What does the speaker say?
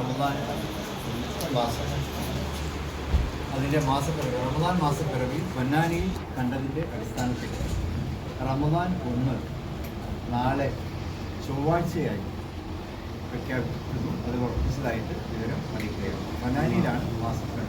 റമദാൻ മാസം. അതിന്റെ മാസപ്പിറവി റമദാൻ മാസപ്പിറവി പൊന്നാനിയിൽ കണ്ടതിന്റെ അടിസ്ഥാനത്തിൽ റമദാൻ ഒന്ന് നാളെ ചൊവ്വാഴ്ചയായി പ്രഖ്യാപിക്കുന്നു. അത് ഉറപ്പിച്ചതായിട്ട് വിവരം അറിയിക്കുകയാണ്. പൊന്നാനിയിലാണ് മാസപ്പിറവി.